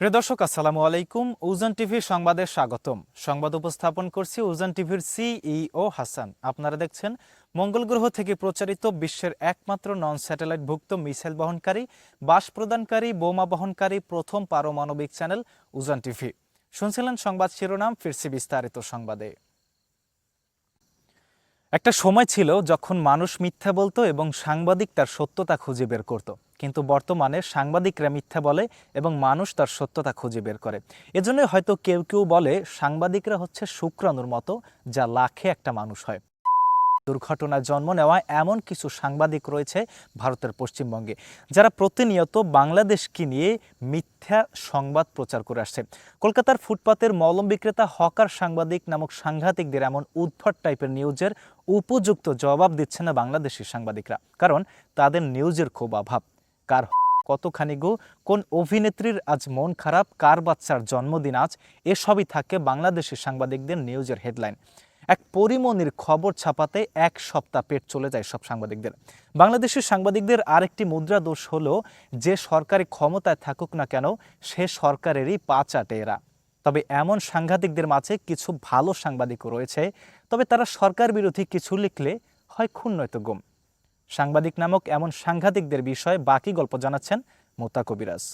প্রিয় দর্শক, আসসালামু আলাইকুম। উজান টিভির সংবাদে স্বাগতম। সংবাদ উপস্থাপন করছি উজান টিভির সিইও হাসান। আপনারা দেখছেন, মঙ্গল গ্রহ থেকে প্রচারিত বিশ্বের একমাত্র নন স্যাটেলাইট ভুক্ত মিসাইল বহনকারী, বাস প্রদানকারী, বোমা বহনকারী প্রথম পারমাণবিক চ্যানেল উজান টিভি। শুনছিলেন সংবাদ শিরোনাম, ফিরছি বিস্তারিত সংবাদে। একটা সময় ছিল যখন মানুষ মিথ্যা বলতো এবং সাংবাদিক তার সত্যতা খুঁজে বের করত। কিন্তু বর্তমানে সাংবাদিকরা মিথ্যা বলে এবং মানুষ তার সত্যতা খুঁজে বের করে। এজন্য হয়তো কেউ কেউ বলে সাংবাদিকরা হচ্ছে শুক্রাণুর মতো, যা লাখে একটা মানুষ হয়। দুর্ঘটনায় জন্ম নেওয়া এমন কিছু সাংবাদিক রয়েছে ভারতের পশ্চিমবঙ্গে, যারা প্রতিনিয়ত বাংলাদেশকে নিয়ে মিথ্যা সংবাদ প্রচার করে আসছে। কলকাতার ফুটপাতের মলম বিক্রেতা হকার সাংবাদিক নামক সাংঘাতিকদের এমন উদ্ভট টাইপের নিউজের উপযুক্ত জবাব দিচ্ছে না বাংলাদেশি সাংবাদিকরা, কারণ তাদের নিউজের খুব অভাব। কার কতখানি গো? কোন অভিনেত্রীর আজ মন খারাপ? কার বাচ্চার জন্মদিন আজ? এসবই থাকে বাংলাদেশের সাংবাদিকদের নিউজের হেডলাইন। এক পরিমনির খবর ছাপাতে এক সপ্তাহ পেট চলে যায় সব সাংবাদিকদের। বাংলাদেশের সাংবাদিকদের আরেকটি মুদ্রা দোষ হলো, যে সরকারি ক্ষমতায় থাকুক না কেন, সে সরকারেরই পা চাটে এরা। তবে এমন সাংঘাতিকদের মাঝে কিছু ভালো সাংবাদিকও রয়েছে, তবে তারা সরকার বিরোধী কিছু লিখলে হয় খুন নয়তো গুম। সাংবাদিক নামক এমন সাংঘাতিকদের বিষয়ে বাকি গল্প জানাচ্ছেন মোতা কবিরাজ।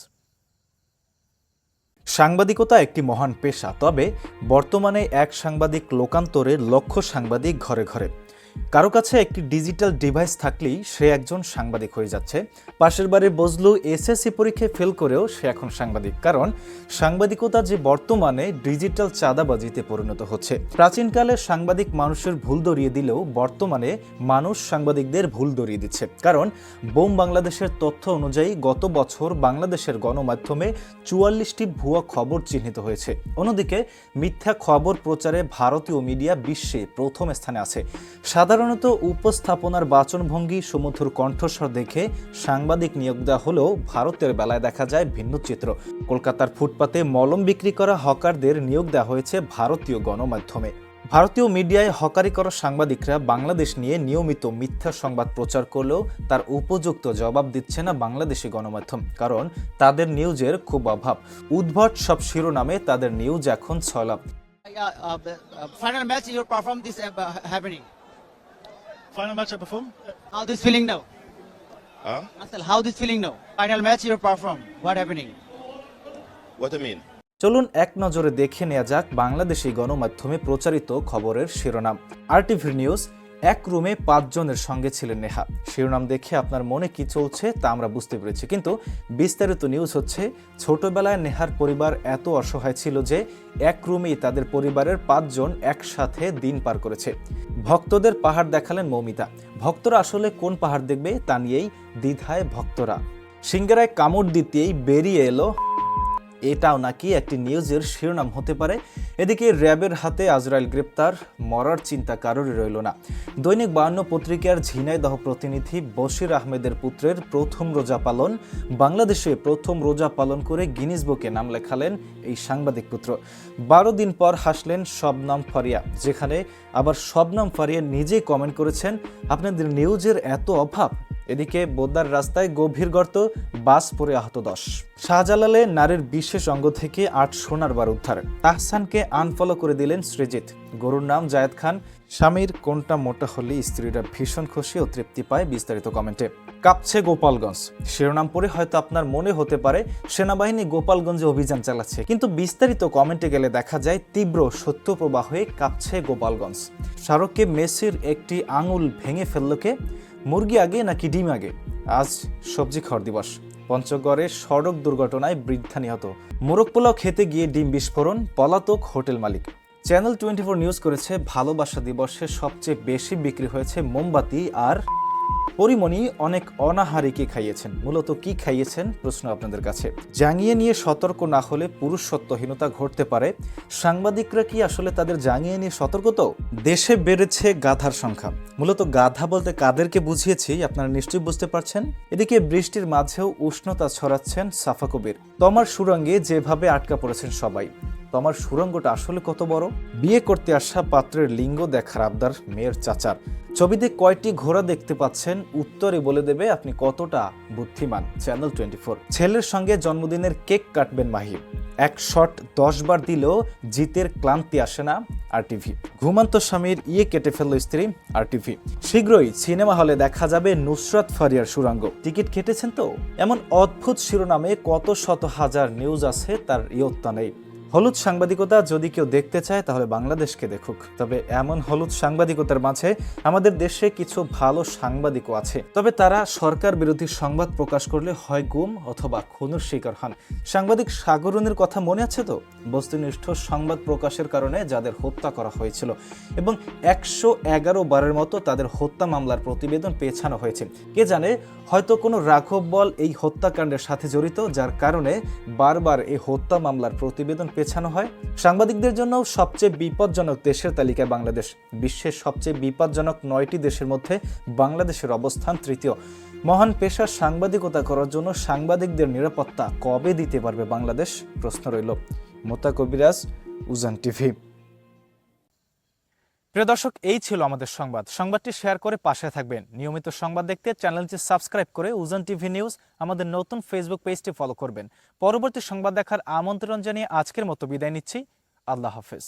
সাংবাদিকতা একটি মহান পেশা, তবে বর্তমানে এক সাংবাদিক লোকান্তরে লক্ষ সাংবাদিক ঘরে ঘরে। কারও কাছে একটি ডিজিটাল ডিভাইস থাকলেই সে একজন সাংবাদিক হয়ে যাচ্ছে। পাশের বাড়ির বজলু এসএসসি পরীক্ষায় ফেল করেও সে এখন সাংবাদিক। কারণ সাংবাদিকতা যে বর্তমানে ডিজিটাল চাঁদাবাজিতে পরিণত হচ্ছে। প্রাচীনকালে সাংবাদিক মানুষের ভুল ধরিয়ে দিলেও বর্তমানে মানুষ সাংবাদিকদের ভুল ধরিয়ে দিচ্ছে। কারণ বোম বাংলাদেশের তথ্য অনুযায়ী গত বছর বাংলাদেশের গণমাধ্যমে চুয়াল্লিশটি ভুয়া খবর চিহ্নিত হয়েছে। অন্যদিকে মিথ্যা খবর প্রচারে ভারতীয় মিডিয়া বিশ্বে প্রথম স্থানে আছে। সাধারণত উপস্থাপনার বাচনভঙ্গি, সুমধুর কণ্ঠস্বর দেখে সাংবাদিক নিয়োগ দেওয়া হলেও ভারতের বেলায় দেখা যায় ভিন্ন চিত্র। কলকাতার ফুটপাতে মলম বিক্রি করা হকারদের নিয়োগ দেওয়া হয়েছে ভারতীয় গণমাধ্যমে। ভারতীয় মিডিয়ায় হকারি করা সাংবাদিকরা বাংলাদেশ নিয়ে নিয়মিত মিথ্যা সংবাদ প্রচার করলেও তার উপযুক্ত জবাব দিচ্ছে না বাংলাদেশি গণমাধ্যম, কারণ তাদের নিউজের খুব অভাব। উদ্ভট সব শিরোনামে তাদের নিউজ এখন ছলাপ you perform this uh, happening. Final match I perform? How this feeling now? Huh? Asal, how this feeling now? Final match you perform. What happening? What I mean? চলুন এক নজরে দেখে নেওয়া যাক বাংলাদেশি গণমাধ্যমে প্রচারিত খবরের শিরোনাম আরটিভি নিউজ এক রুমে পাঁচজনের সঙ্গে ছিলেন নেহা। শিরোনাম দেখে আপনার মনে কি চলছে তা আমরা বুঝতে পেরেছি। কিন্তু বিস্তারিত নিউজ হচ্ছে, ছোটবেলায় নেহার পরিবার এত অসহায় ছিল যে এক রুমেই তাদের পরিবারের পাঁচজন একসাথে দিন পার করেছে। ভক্তদের পাহাড় দেখালেন মৌমিতা। ভক্তরা আসলে কোন পাহাড় দেখবে তা নিয়েই দ্বিধায় ভক্তরা। সিঙ্গারায় কামড় দিতেই বেরিয়ে এলো এটাও নাকি একটি নিউজের শিরোনাম হতে পারে। এদিকে র্যাবের হাতে আজরাইল গ্রেপ্তার, মরার চিন্তা কারোরই রইল না। দৈনিক বায়ান্ন পত্রিকার ঝিনাইদহ প্রতিনিধি বশির আহমেদের পুত্রের প্রথম রোজা পালন, বাংলাদেশে প্রথম রোজা পালন করে গিনিস বুকে নাম লেখালেন এই সাংবাদিক পুত্র। বারো দিন পর হাসলেন শবনাম ফারিয়া, যেখানে আবার শবনাম ফারিয়া নিজেই কমেন্ট করেছেন, আপনাদের নিউজের এত অভাব এদিকে বোদ্দার রাস্তায় গভীর গর্ত, বাস পরে আহত দশ। শাহজালালে নারীর বিশেষ অঙ্গ থেকে আট সোনার বার উদ্ধার। তাহসানকে আনফলো করে দিলেন সৃজিত গরুর নাম জায়েদ খান। স্বামীর কোনটা মোটা হলে স্ত্রীরা ভীষণ খুশি ও তৃপ্তি পায় বিস্তারিত কমেন্টে। কাঁপছে গোপালগঞ্জ। শিরোনাম পরে হয়তো আপনার মনে হতে পারে, সেনাবাহিনী গোপালগঞ্জে অভিযান চালাচ্ছে। কিন্তু বিস্তারিত কমেন্টে গেলে দেখা যায়, তীব্র সত্য প্রবাহে কাঁপছে গোপালগঞ্জ। শাহরুখকে মেসির একটি আঙুল ভেঙে ফেলল কে? মুরগি আগে নাকি ডিম আগে? আজ সবজি খাওয়ার দিবস। পঞ্চগড়ে সড়ক দুর্ঘটনায় বৃদ্ধা নিহত। মোরগ পোলাও খেতে গিয়ে ডিম বিস্ফোরণ, পলাতক হোটেল মালিক। চ্যানেল টোয়েন্টি ফোর নিউজ করেছে, ভালোবাসা দিবসে সবচেয়ে বেশি বিক্রি হয়েছে মোমবাতি আর পরিমণি অনেক অনাহারিকে খাইয়েছেন? মূলত কি খাইয়েছেন? প্রশ্ন আপনাদের কাছে। জাঙ্গিয়ে নিয়ে সতর্ক না হলে পুরুষত্বহীনতা ঘটতে পারে। সাংবাদিকরা কি আসলে তাদের জাঙ্গিয়ে নিয়ে সতর্ক তো? দেশে বেড়েছে গাধার সংখ্যা। মূলত গাধা বলতে কাদেরকে বুঝিয়েছি, আপনারা নিশ্চয়ই বুঝতে পারছেন। এদিকে বৃষ্টির মাঝেও উষ্ণতা ছড়াচ্ছেন সাফা কবির তমার সুরঙ্গে যেভাবে আটকা পড়েছেন সবাই। তো আমার সুরঙ্গটা আসলে কত বড়? বিয়ে করতে আসা পাত্রের লিঙ্গ দেখার আবদার মেয়ের চাচার। ছবিতে কয়টি ঘোড়া দেখতে পাচ্ছেন? উত্তরে বলে দেবে আপনি কতটা বুদ্ধিমান? চ্যানেল টোয়েন্টি ফোর ছেলের সঙ্গে জন্মদিনের কেক কাটবেন মাহি এক শট দশ বার দিলেও জিতের ক্লান্তি আসে না আর টিভি ঘুমান্ত স্বামীর ইয়ে কেটে ফেলল স্ত্রী আর টিভি শীঘ্রই সিনেমা হলে দেখা যাবে নুসরাত ফারিয়ার সুরাঙ্গ টিকিট কেটেছেন তো? এমন অদ্ভুত শিরোনামে কত শত হাজার নিউজ আছে তার ইয়ত্তা নেই। হলুদ সাংবাদিকতা যদি কেউ দেখতে চায়, তাহলে বাংলাদেশকে দেখুক। তবে এমন হলুদ সাংবাদিকতার মাঝে আমাদের দেশে কিছু ভালো সাংবাদিকও আছে। তবে তারা সরকার বিরোধী সংবাদ প্রকাশ করলে হয় গুম অথবা খুনের শিকার হন। সাংবাদিক সাগরুনের কথা মনে আছে তো? বস্তুনিষ্ঠ সংবাদ প্রকাশের কারণে যাদের হত্যা করা হয়েছিল এবং একশো এগারো বারের মতো তাদের হত্যা মামলার প্রতিবেদন পেছানো হয়েছে। কে জানে, হয়তো কোনো রাঘব বল এই হত্যাকাণ্ডের সাথে জড়িত, যার কারণে বারবার এই হত্যা মামলার প্রতিবেদন পেছানো হয়। সাংবাদিকদের জন্য সবচেয়ে বিপজ্জনক দেশের তালিকায় বাংলাদেশ। বিশ্বের সবচেয়ে বিপজ্জনক নয়টি দেশের মধ্যে বাংলাদেশের অবস্থান তৃতীয়। মহান পেশার সাংবাদিকতা করার জন্য সাংবাদিকদের নিরাপত্তা কবে দিতে পারবে বাংলাদেশ? প্রশ্ন রইল। মোতা কবিরাজ, উজান টিভি। প্রিয় দর্শক, এই ছিল আমাদের সংবাদ। সংবাদটি শেয়ার করে পাশে থাকবেন। নিয়মিত সংবাদ দেখতে চ্যানেলটি সাবস্ক্রাইব করে উজান টিভি নিউজ আমাদের নতুন ফেসবুক পেজটি ফলো করবেন। পরবর্তী সংবাদ দেখার আমন্ত্রণ জানিয়ে আজকের মতো বিদায় নিচ্ছি। আল্লাহ হাফেজ।